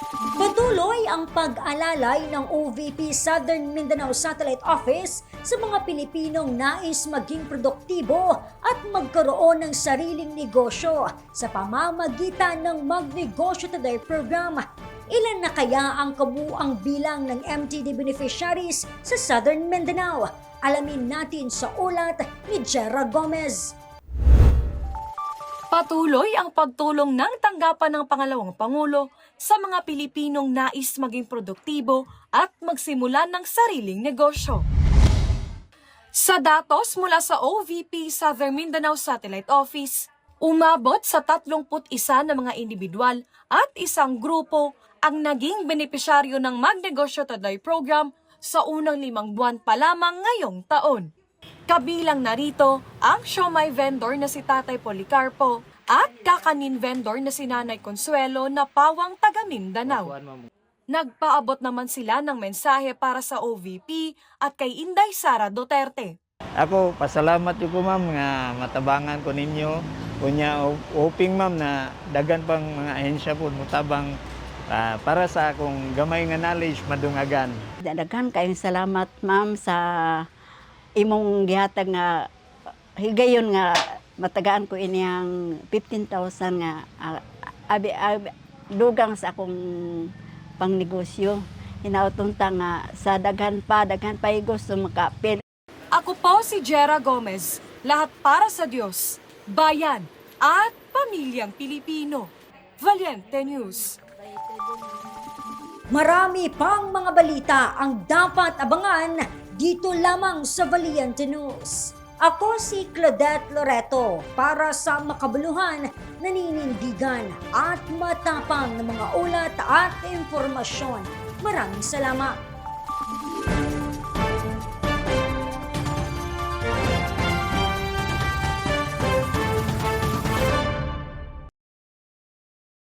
Patuloy ang pag-alalay ng OVP Southern Mindanao Satellite Office sa mga Pilipinong nais maging produktibo at magkaroon ng sariling negosyo sa pamamagitan ng Magnegosyo Today program. Ilan na kaya ang kabuang bilang ng MTD beneficiaries sa Southern Mindanao? Alamin natin sa ulat ni Jera Gomez. Patuloy ang pagtulong ng tanggapan ng pangalawang Pangulo sa mga Pilipinong nais maging produktibo at magsimula ng sariling negosyo. Sa datos mula sa OVP Southern Mindanao Satellite Office, umabot sa 31 na mga individual at isang grupo ang naging benepisyaryo ng Magnegosyo Today program sa unang limang buwan pa lamang ngayong taon. Kabilang narito ang siomay vendor na si Tatay Policarpo at kakanin vendor na si Nanay Consuelo na pawang taga Mindanao. Nagpaabot naman sila ng mensahe para sa OVP at kay Inday Sara Duterte. Ako, pasalamat yun ko ma'am nga matabangan ko ninyo. Unya, hoping ma'am na dagan pang mga ahensya po mutabang ah, para sa akong gamay nga knowledge madungagan. Daghan kayong salamat ma'am sa imong gihatag nga higayon nga matagaan ko iniyang 15,000 nga ah, abi, abi, dugang sa akong pangnegosyo. Hinautunta nga sa daghan pa, daghan pa yung gusto makapil. Ako po si Jera Gomez, lahat para sa Diyos, bayan at pamilyang Pilipino. Valiente News. Marami pang mga balita ang dapat abangan dito lamang sa Valiente News. Ako si Claudette Loreto para sa makabuluhan, naninindigan at matapang na mga ulat at impormasyon. Maraming salamat.